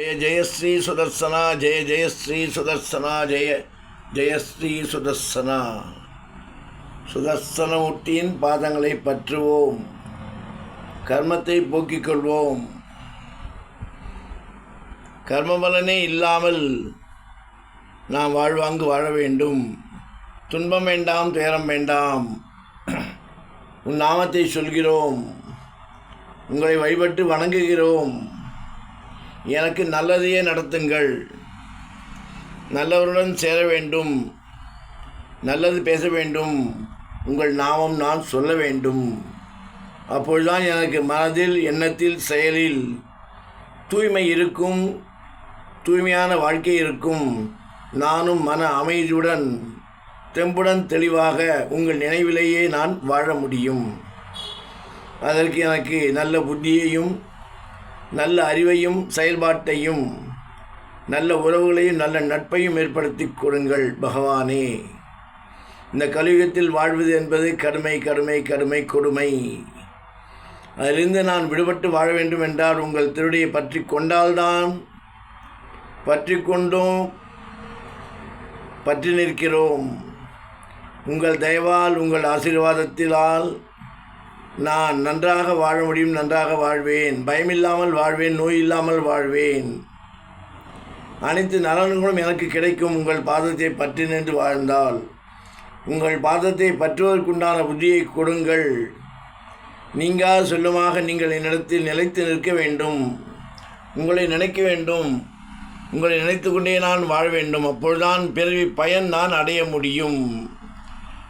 ஜெய ஜெயஸ்ரீ சுதர்சனா ஜெய ஜெயஸ்ரீ சுதர்சனா ஜெய ஜெயஸ்ரீ சுதர்சனா சுதர்சனமூர்த்தியின் பாதங்களை பற்றுவோம். கர்மத்தை போக்கிக் கொள்வோம். கர்மபலனே இல்லாமல் நாம் வாழ்வாங்கு வாழ வேண்டும். துன்பம் வேண்டாம் துயரம் வேண்டாம். உன் நாமத்தை சொல்கிறோம். உங்களை வழிபட்டு வணங்குகிறோம். எனக்கு நல்லதையே நடத்துங்கள். நல்லவருடன் சேர வேண்டும். நல்லது பேச வேண்டும். உங்கள் நாமம் நான் சொல்ல வேண்டும். அப்பொழுதுதான் எனக்கு மனதில் எண்ணத்தில் செயலில் தூய்மை இருக்கும். தூய்மையான வாழ்க்கை இருக்கும். நானும் மன அமைதியுடன் தெம்புடன் தெளிவாக உங்கள் நினைவிலேயே நான் வாழ முடியும். அதற்கு எனக்கு நல்ல புத்தியையும் நல்ல அறிவையும் செயல்பாட்டையும் நல்ல உறவுகளையும் நல்ல நட்பையும் ஏற்படுத்தி கொடுங்கள் பகவானே. இந்த கலியுகத்தில் வாழ்வது என்பது கடுமை கடுமை கடுமை கொடுமை. அதிலிருந்து நான் விடுபட்டு வாழ வேண்டும் என்றால் உங்கள் திருடியை பற்றி கொண்டால்தான் பற்றி கொண்டோம் பற்றி நிற்கிறோம். உங்கள் தயவால் உங்கள் ஆசீர்வாதத்திலால் நான் நன்றாக வாழ முடியும் நன்றாக வாழ்வேன். பயமில்லாமல் வாழ்வேன் நோய் இல்லாமல் வாழ்வேன். அனைத்து நலன்களும் எனக்கு கிடைக்கும். உங்கள் பாதத்தை பற்றி நின்று வாழ்ந்தால் உங்கள் பாதத்தை பற்றுவதற்குண்டான புத்தியை கொடுங்கள். நீங்கா சொல்லுமாக நீங்கள் என்னிடத்தில் நிலைத்து நிற்க வேண்டும். உங்களை நினைக்க வேண்டும். உங்களை நினைத்து கொண்டே நான் வாழ வேண்டும். அப்பொழுதுதான் பிறவி பயன் நான் அடைய முடியும்.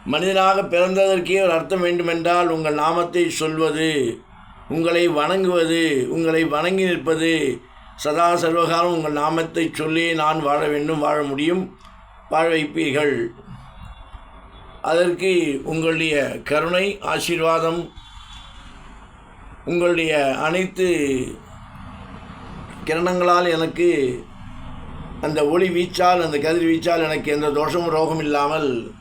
மனிதனாக பிறந்ததற்கே ஒரு அர்த்தம் வேண்டுமென்றால் உங்கள் நாமத்தை சொல்வது உங்களை வணங்குவது உங்களை வணங்கி நிற்பது. சதா சர்வகாலம் உங்கள் நாமத்தை சொல்லி நான் வாழ வேண்டும் வாழ முடியும். வாழ வைப்பீர்கள். அதற்கு உங்களுடைய கருணை ஆசீர்வாதம் உங்களுடைய அனைத்து கிரணங்களால் எனக்கு அந்த ஒளி வீச்சால் அந்த கதிர் வீச்சால் எனக்கு எந்த தோஷமும் ரோகம் இல்லாமல்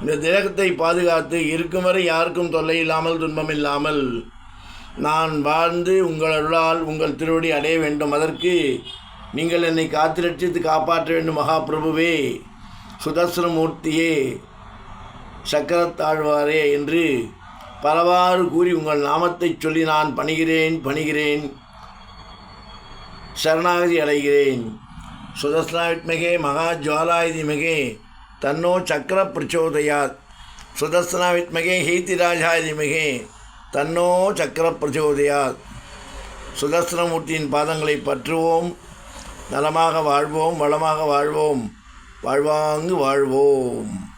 இந்த தேகத்தை பாதுகாத்து இருக்கும் வரை யாருக்கும் தொல்லை இல்லாமல் துன்பம் இல்லாமல் நான் வாழ்ந்து உங்கள் உங்கள் திருவடி அடைய வேண்டும். அதற்கு நீங்கள் என்னை காத்திரட்சித்து காப்பாற்ற வேண்டும் மகாபிரபுவே. சுதர்சனமூர்த்தியே சக்கரத்தாழ்வாரே என்று பலவாறு கூறி உங்கள் நாமத்தை சொல்லி நான் பணிகிறேன் பணிகிறேன். சரணாகதி அடைகிறேன். சுதர்சனாவித்மகே மகா ஜுவாலாயுதிமிகே தன்னோ சக்கர பிரச்சோதயாத். சுதர்சனாவித்மகே ஹீத்திராஜாதிமகே தன்னோ சக்கர பிரச்சோதயாத். சுதர்சனமூர்த்தியின் பாதங்களை பற்றுவோம் நலமாக வாழ்வோம் வளமாக வாழ்வோம் வாழ்வாங்கு வாழ்வோம்.